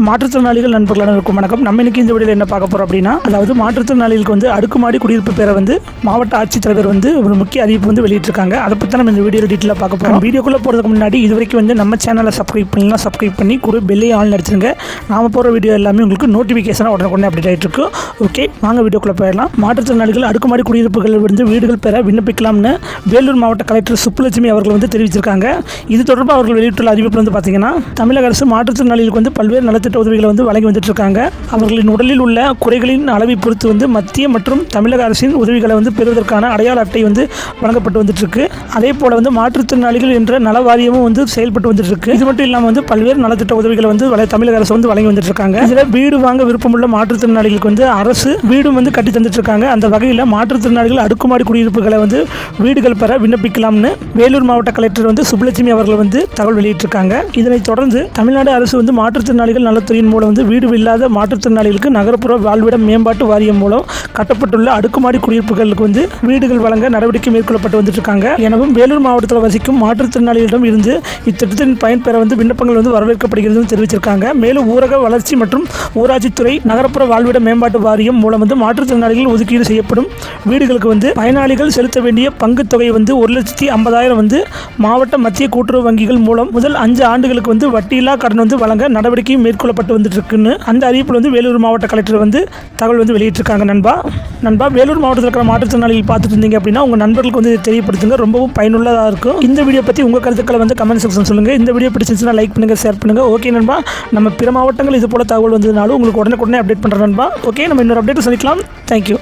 மாற்றுத்திறனாளிகள் நண்பர்கள் அனைவருக்கும் வணக்கம். நம்ம இன்னைக்கு இந்த வீடியோவில் என்ன பார்க்க போகிறோம் அப்படின்னா அதாவது மாற்றுத்திறனாளிகளுக்கு வந்து அடுக்குமாடி குடியிருப்பு பேரை வந்து மாவட்ட ஆட்சித்தலைவர் வந்து ஒரு முக்கிய அறிவிப்பு வந்து வெளியிட்டிருக்காங்க. அதை பற்றி நம்ம இந்த வீடியோ டீட்டெயிலாக பார்க்க போகிறோம் வீடியோக்குள்ளே போகிறதுக்கு முன்னாடி இது வரைக்கும் வந்து நம்ம சேனலை சப்ஸ்கிரைப் பண்ணலாம் சப்ஸ்கிரைப் பண்ணி கூட பெல்லையும் ஆன் அடிச்சிருங்க. நாம போகிற வீடியோ எல்லாமே உங்களுக்கு நோட்டிஃபிகேஷனாக உடனே அப்டேட் ஆகிட்டு இருக்கும் ஓகே வாங்க வீடியோக்குள்ளே போயிடலாம். மாற்றுத்திறனாளிகள் அடுக்குமாடி குடியிருப்புகள் வந்து வீடுகள் பெற விண்ணப்பிக்கலாம்னு வேலூர் மாவட்ட கலெக்டர் சுப்புலட்சுமி அவர்கள் வந்து தெரிவிச்சிருக்காங்க. இது தொடர்பாக அவர்கள் வெளியிட்டுள்ள அறிவிப்பு வந்து பார்த்தீங்கன்னா தமிழக அரசு மாற்றுத்திறனாளிகளுக்கு வந்து பல்வேறு நலத்திட்ட உதவிகளை வந்து வழங்கி வந்துட்டு இருக்காங்க அவர்களின் உடலில் உள்ள குறைகளின் அளவை பொறுத்து வந்து மத்திய மற்றும் தமிழக அரசின் உதவிகளை வந்து பெறுவதற்கான அடையாள அட்டை வந்து வழங்கப்பட்டு வந்துட்டுருக்கு. அதே போல் வந்து மாற்றுத்திறனாளிகள் என்ற நல வாரியமும் வந்து செயல்பட்டு வந்துட்டுருக்கு. இது மட்டும் இல்லாமல் வந்து பல்வேறு நலத்திட்ட உதவிகளை வந்து தமிழக அரசு வந்து வழங்கி வந்துட்டுருக்காங்க. இதில் வீடு வாங்க விருப்பமுள்ள மாற்றுத்திறனாளிகளுக்கு வந்து அரசு வீடும் வந்து கட்டி தந்துட்டு இருக்காங்க அந்த வகையில் மாற்றுத்திறனாளிகள் அடுக்குமாடி குடியிருப்புகளை வந்து வீடுகள் பெற விண்ணப்பிக்கலாம்னு வேலூர் மாவட்ட கலெக்டர் வந்து சுப்புலட்சுமி அவர்கள் வந்து தகவல் வெளியிட்டிருக்காங்க. இதனைத் தொடர்ந்து தமிழ்நாடு அரசு வந்து மாற்றுத்திறனாளிகள் நலத்துறையின் மூலம் வந்து வீடு இல்லாத மாற்றுத்திறனாளிகளுக்கு நகர்ப்புற வாழ்விட மேம்பாட்டு வாரியம் மூலம் கட்டப்பட்டுள்ள அடுக்குமாடி குடியிருப்புகளுக்கு வந்து வீடுகள் வழங்க நடவடிக்கை மேற்கொள்ளப்பட்டு வந்துட்டு இருக்காங்க எனவும் வேலூர் மாவட்டத்தில் வசிக்கும் மாற்றுத்திறனாளிகளிடம் இருந்து இத்திட்டத்தின் பயன்பெற வந்து விண்ணப்பங்கள் வந்து வரவேற்கப்படுகிறது தெரிவிச்சிருக்காங்க. மேலும் ஊரக வளர்ச்சி மற்றும் ஊராட்சித்துறை நகர்ப்புற வாழ்விட மேம்பாட்டு வாரியம் மூலம் வந்து மாற்றுத்திறனாளிகள் ஒதுக்கீடு செய்யப்படும். வீடுகளுக்கு வந்து பயனாளிகள் செலுத்த வேண்டிய பங்குத் தொகை வந்து ஒரு லட்சத்தி ஐம்பதாயிரம் வந்து மாவட்ட மத்திய கூட்டுறவு வங்கிகள் மூலம் முதல் அஞ்சு ஆண்டுகளுக்கு வந்து வட்டியில்லா கடன் வந்து வழங்க நடவடிக்கை மேற்கொள்ளப்பட்டு வந்துட்டுருக்குன்னு அந்த அறிவிப்பில் வந்து வேலூர் மாவட்ட கலெக்டர் வந்து தகவல் வந்து வெளியிட்டிருக்காங்க நண்பா. நண்பா வேலூர் மாவட்டத்தில் இருக்கிற மாற்றுத்திறனாளிகள் பார்த்துட்டு இருந்தீங்க அப்படின்னா உங்கள் நண்பர்களுக்கு வந்து தெரியப்படுத்துங்க. ரொம்பவும் பயனுள்ளதாக இருக்கும். இந்த வீடியோ பற்றி உங்கள் கருத்துக்களை வந்து கமெண்ட் செக்ஷன் சொல்லுங்கள் இந்த வீடியோ பிடிச்சிருந்துச்சுன்னா லைக் பண்ணுங்கள் ஷேர் பண்ணுங்கள் ஓகே நண்பா. நம்ம பிற மாவட்டங்கள் இது போல தகவல் வந்ததுனாலும் உங்களுக்கு உடனே உடனே அப்டேட் பண்ணுறேன் நண்பா. ஓகே நம்ம இன்னொரு அப்டேட் சொல்லிக்கலாம் தேங்க்யூ